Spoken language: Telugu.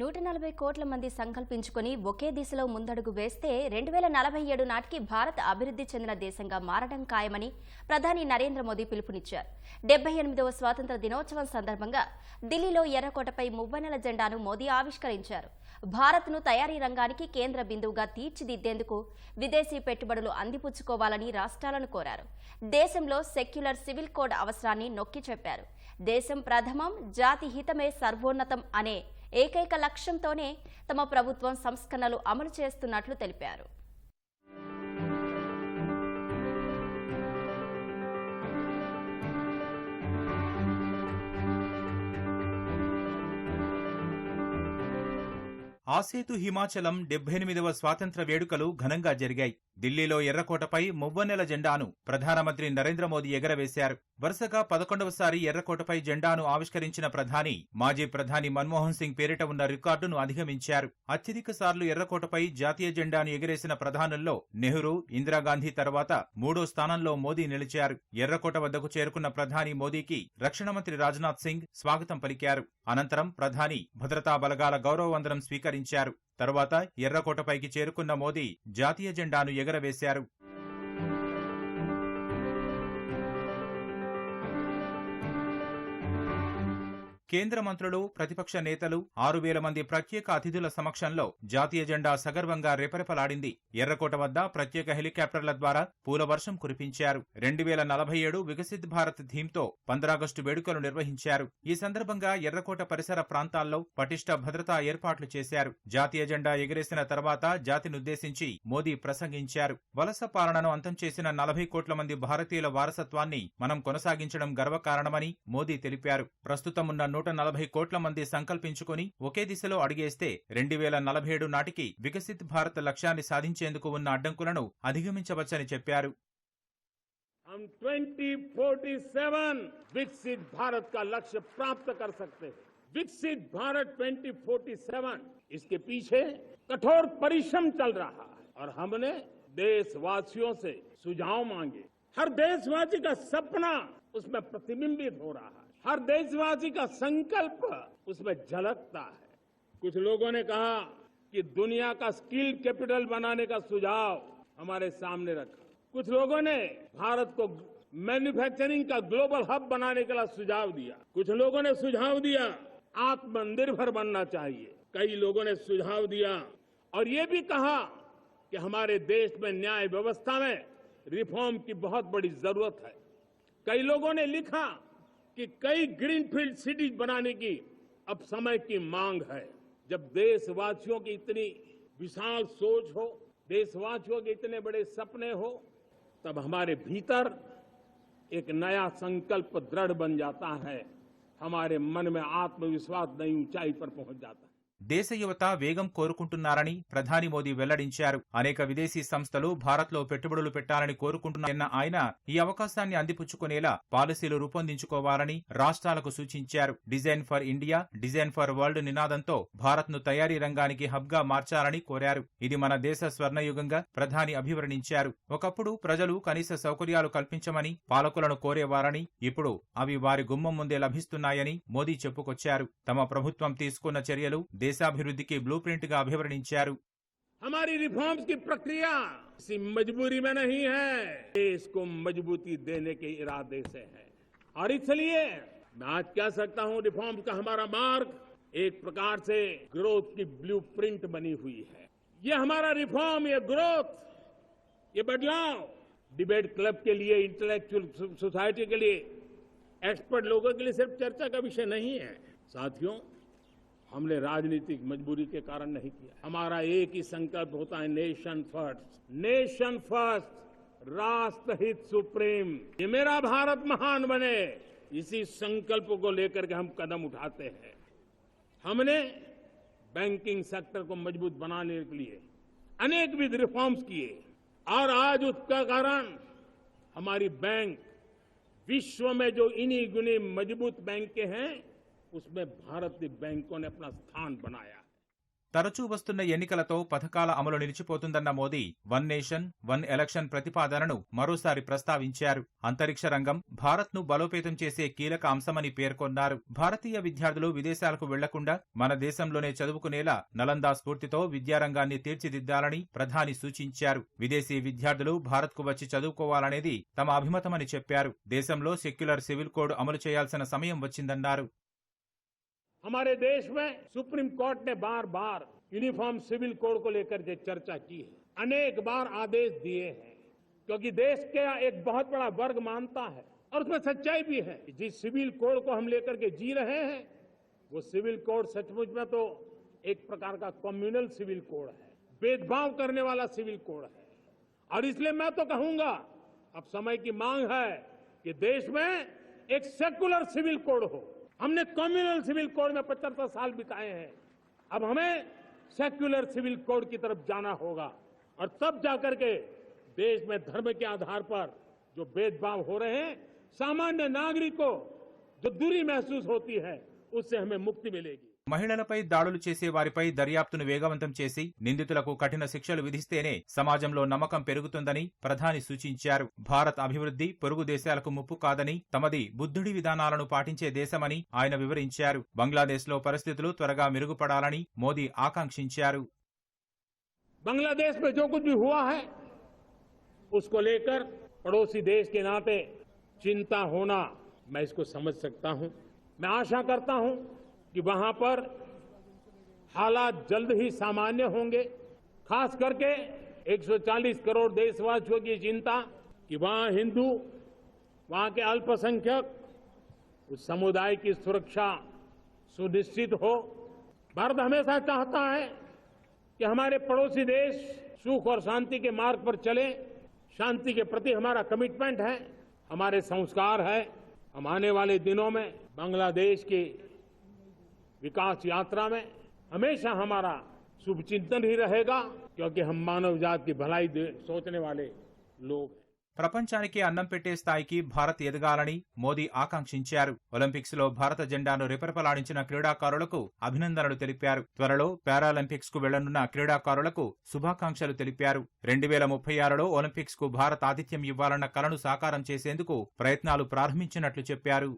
నూట నలభై కోట్ల మంది సంకల్పించుకొని ఒకే దిశలో ముందడుగు వేస్తే రెండు వేల నలభై ఏడు నాటికి భారత్ అభివృద్ధి చెందిన దేశంగా మారడం ఖాయమని ప్రధాని నరేంద్ర మోదీ పిలుపునిచ్చారు. డెబ్బై ఎనిమిదవ స్వాతంత్ర దినోత్సవం సందర్భంగా ఢిల్లీలో ఎర్రకోటపై మువ్వనెల జెండాను మోదీ ఆవిష్కరించారు. భారత్ను తయారీ రంగానికి కేంద్ర బిందువుగా తీర్చిదిద్దేందుకు విదేశీ పెట్టుబడులు అందిపుచ్చుకోవాలని రాష్ట్రాలను కోరారు. దేశంలో సెక్యులర్ సివిల్ కోడ్ అవసరాన్ని నొక్కి చెప్పారు. దేశం ప్రథమం జాతి హితమే సర్వోన్నతం అనే ఏకైక లక్ష్యంతోనే తమ ప్రభుత్వం సంస్కరణలు అమలు చేస్తున్నట్లు తెలిపారు. ఆసేతు హిమాచలం డెబ్బై ఎనిమిదవ స్వాతంత్ర వేడుకలు ఘనంగా జరిగాయి. ఢిల్లీలో ఎర్రకోటపై మువ్వన్నెల జెండాను ప్రధానమంత్రి నరేంద్ర మోదీ ఎగరవేశారు. వరుసగా పదకొండవసారి ఎర్రకోటపై జెండాను ఆవిష్కరించిన ప్రధాని మాజీ ప్రధాని మన్మోహన్ సింగ్ పేరిట ఉన్న రికార్డును అధిగమించారు. అత్యధిక సార్లు ఎర్రకోటపై జాతీయ జెండాను ఎగిరేసిన ప్రధానుల్లో నెహ్రూ ఇందిరాగాంధీ తర్వాత మూడో స్థానంలో మోదీ నిలిచారు. ఎర్రకోట వద్దకు చేరుకున్న ప్రధాని మోదీకి రక్షణ మంత్రి రాజ్నాథ్ సింగ్ స్వాగతం పలికారు. అనంతరం ప్రధాని భద్రతా బలగాల గౌరవ వందనం స్వీకరించారు. తరువాత ఎర్రకోటపైకి చేరుకున్న మోదీ జాతీయ జెండాను ఎగరవేశారు. కేంద్ర మంత్రులు ప్రతిపక్ష నేతలు ఆరు వేల మంది ప్రత్యేక అతిథుల సమక్షంలో జాతీయ జెండా సగర్వంగా రెపరెపలాడింది. ఎర్రకోట వద్ద ప్రత్యేక హెలికాప్టర్ల ద్వారా పూలవర్షం కురిపించారు. రెండు వేల నలభై ఏడు వికసిత్ భారత్ థీమ్తో పంద్రాగస్టు వేడుకలు నిర్వహించారు. ఈ సందర్భంగా ఎర్రకోట పరిసర ప్రాంతాల్లో పటిష్ట భద్రతా ఏర్పాట్లు చేశారు. జాతీయ జెండా ఎగిరేసిన తర్వాత జాతినుద్దేశించి మోదీ ప్రసంగించారు. వలస పాలనను అంతం చేసిన నలభై కోట్ల మంది భారతీయుల వారసత్వాన్ని మనం కొనసాగించడం గర్వకారణమని మోదీ తెలిపారు. ప్రస్తుతం ఉన్న నూట నలభై కోట్ల మంది సంకల్పించుకుని ఒకే దిశలో అడిగేస్తే రెండు వేల నలభై ఏడు నాటికి వికసిత్ భారత్ లక్ష్యాన్ని సాధించేందుకు ఉన్న అడ్డంకులను అధిగమించవచ్చని చెప్పారు हम 2047 विकसित भारत का लक्ष्य प्राप्त कर सकते हैं विकसित भारत 2047 इसके पीछे कठोर परिश्रम चल रहा है और हमने देशवासियों से सुझाव मांगे हर देशवासी का सपना उसमें प्रतिबिंबित हो रहा है हर देशवासी का संकल्प उसमें झलकता है। कुछ लोगों ने कहा कि दुनिया का स्किल कैपिटल बनाने का सुझाव हमारे सामने रखा। कुछ लोगों ने भारत को मैन्युफैक्चरिंग का ग्लोबल हब बनाने के लिए सुझाव दिया। कुछ लोगों ने सुझाव दिया, आत्मनिर्भर बनना चाहिए। कई लोगों ने सुझाव दिया और ये भी कहा कि हमारे देश में न्याय व्यवस्था में रिफॉर्म की बहुत बड़ी ज़रूरत है। कई लोगों ने लिखा कि कई ग्रीनफील्ड सिटीज़ बनाने की अब समय की मांग है। जब देशवासियों की इतनी विशाल सोच हो, देशवासियों के इतने बड़े सपने हो, तब हमारे भीतर एक नया संकल्प दृढ़ बन जाता है। हमारे मन में आत्मविश्वास नई ऊंचाई पर पहुँच जाता है। దేశ యువత వేగం కోరుకుంటున్నారని ప్రధాని మోదీ వెల్లడించారు. అనేక విదేశీ సంస్థలు భారత్లో పెట్టుబడులు పెట్టాలని కోరుకుంటున్నాయన్న ఆయన ఈ అవకాశాన్ని అందిపుచ్చుకునేలా పాలసీలు రూపొందించుకోవాలని రాష్ట్రాలకు సూచించారు. Design for India design for world నినాదంతో భారత్ను తయారీ రంగానికి హబ్గా మార్చాలని కోరారు. ఇది మన దేశ స్వర్ణయుగంగా ప్రధాని అభివర్ణించారు. ఒకప్పుడు ప్రజలు కనీస సౌకర్యాలు కల్పించమని పాలకులను కోరేవారని ఇప్పుడు అవి వారి గుమ్మం ముందే లభిస్తున్నాయని మోదీ చెప్పుకొచ్చారు. తమ ప్రభుత్వం తీసుకున్న చర్యలు దేశాభివృద్ధికి బ్లూ ప్రింట్ గా అభివర్ణించారు हमारी रिफॉर्म्स की प्रक्रिया किसी मजबूरी में नहीं है देश को मजबूती देने के इरादे से है और इसलिए मैं आज कह सकता हूं रिफॉर्म्स का हमारा मार्ग एक प्रकार से ग्रोथ की ब्लू प्रिंट बनी हुई है ये हमारा रिफॉर्म ये ग्रोथ ये बदलाव डिबेट क्लब के लिए इंटेलेक्चुअल सोसाइटी के लिए एक्सपर्ट लोगों के लिए सिर्फ चर्चा का विषय नहीं है साथियों हमने राजनीतिक मजबूरी के कारण नहीं किया। हमारा एक ही संकल्प होता है नेशन फ़र्स्ट नेशन फ़र्स्ट राष्ट्र हित सुप्रीम। ये मेरा भारत महान बने। इसी संकल्प को लेकर के हम कदम उठाते हैं। हमने बैंकिंग सेक्टर को मज़बूत बनाने के लिए अनेक विध रिफॉर्म्स किए। और आज उसका कारण हमारी बैंक विश्व में जो इन्हीं गुनी मज़बूत बैंक हैं उसमें भारतीय बैंकों ने अपना स्थान बनाया తరచూ వస్తున్న ఎన్నికలతో పథకాల అమలు నిలిచిపోతుందన్న Modi one nation one election ప్రతిపాదనను మరోసారి ప్రస్తావించారు అంతరిక్ష రంగం భారత్ను బలోపేతం చేసే కీలక అంశమని పేర్కొన్నారు భారతీయ విద్యార్థులు విదేశాలకు వెళ్లకుండా మన దేశంలోనే చదువుకునేలా నలందా స్ఫూర్తితో విద్యారంగాన్ని తీర్చిదిద్దాలని ప్రధాని సూచించారు విదేశీ విద్యార్థులు భారత్కు వచ్చి చదువుకోవాలనేది తమ అభిమతమని చెప్పారు దేశంలో సెక్యులర్ సివిల్ కోడ్ అమలు చేయాల్సిన సమయం వచ్చిందన్నారు हमारे देश में सुप्रीम कोर्ट ने बार बार यूनिफॉर्म सिविल कोड को लेकर के चर्चा की है, अनेक बार आदेश दिए हैं, क्योंकि देश के एक बहुत बड़ा वर्ग मानता है और उसमें सच्चाई भी है जिस सिविल कोड को हम लेकर के जी रहे हैं, वो सिविल कोड सचमुच में तो एक प्रकार का कम्युनल सिविल कोड है, भेदभाव करने वाला सिविल कोड है। और इसलिए मैं तो कहूँगा, अब समय की मांग है कि देश में एक सेकुलर सिविल कोड हो। हमने कम्युनल सिविल कोड में पचहत्तर साल बिताए हैं। अब हमें सेक्युलर सिविल कोड की तरफ़ जाना होगा और तब जाकर के देश में धर्म के आधार पर जो भेदभाव हो रहे हैं, सामान्य नागरिक को जो दूरी महसूस होती है, उससे हमें मुक्ति मिलेगी। మహిళలపై దాడులు చేసే వారిపై దర్యాప్తును వేగవంతం చేసి నిందితులకు కఠిన శిక్షలు విధిస్తేనే సమాజంలో నమ్మకం పెరుగుతుందని ప్రధాని సూచించారు భారత్ అభివృద్ధి పొరుగు దేశాలకు ముప్పు కాదని తమది బుద్ధుడి విధానాలను పాటించే దేశమని ఆయన వివరించారు బంగ్లాదేశ్లో పరిస్థితులు త్వరగా మెరుగుపడాలని మోదీ ఆకాంక్షించారు बांग्लादेश में जो कुछ भी हुआ है उसको लेकर पड़ोसी देश के नाते चिंता होना मैं इसको समझ सकता हूं मैं आशा करता हूं कि वहाँ पर हालात जल्द ही सामान्य होंगे। खास करके 140 करोड़ देशवासियों की चिंता कि वहाँ हिंदू, वहाँ के अल्पसंख्यक, उस समुदाय की सुरक्षा सुनिश्चित हो। भारत हमेशा चाहता है कि हमारे पड़ोसी देश सुख और शांति के मार्ग पर चले। शांति के प्रति हमारा कमिटमेंट है, हमारे संस्कार है। हम आने वाले दिनों में बांग्लादेश की विकास यात्रा में हमेशा हमारा शुभचिंतन ही रहेगा क्योंकि हम मानव जात की भलाई दे- सोचने वाले लोग हैं ప్రపంచానికి అన్నం పెట్టే స్థాయికి భారత్ ఎదగాలని మోదీ ఆకాంక్షించారు ఒలింపిక్స్ లో భారత జెండాను రెపరెపలాడించిన క్రీడాకారులకు అభినందనలు తెలిపారు త్వరలో పారాలింపిక్స్ కు వెళ్లనున్న క్రీడాకారులకు శుభాకాంక్షలు తెలిపారు రెండు వేల ముప్పై ఆరులో ఒలింపిక్స్ కు భారత్ ఆతిథ్యం ఇవ్వాలన్న కలను సాకారం చేసేందుకు ప్రయత్నాలు ప్రారంభించినట్లు చెప్పారు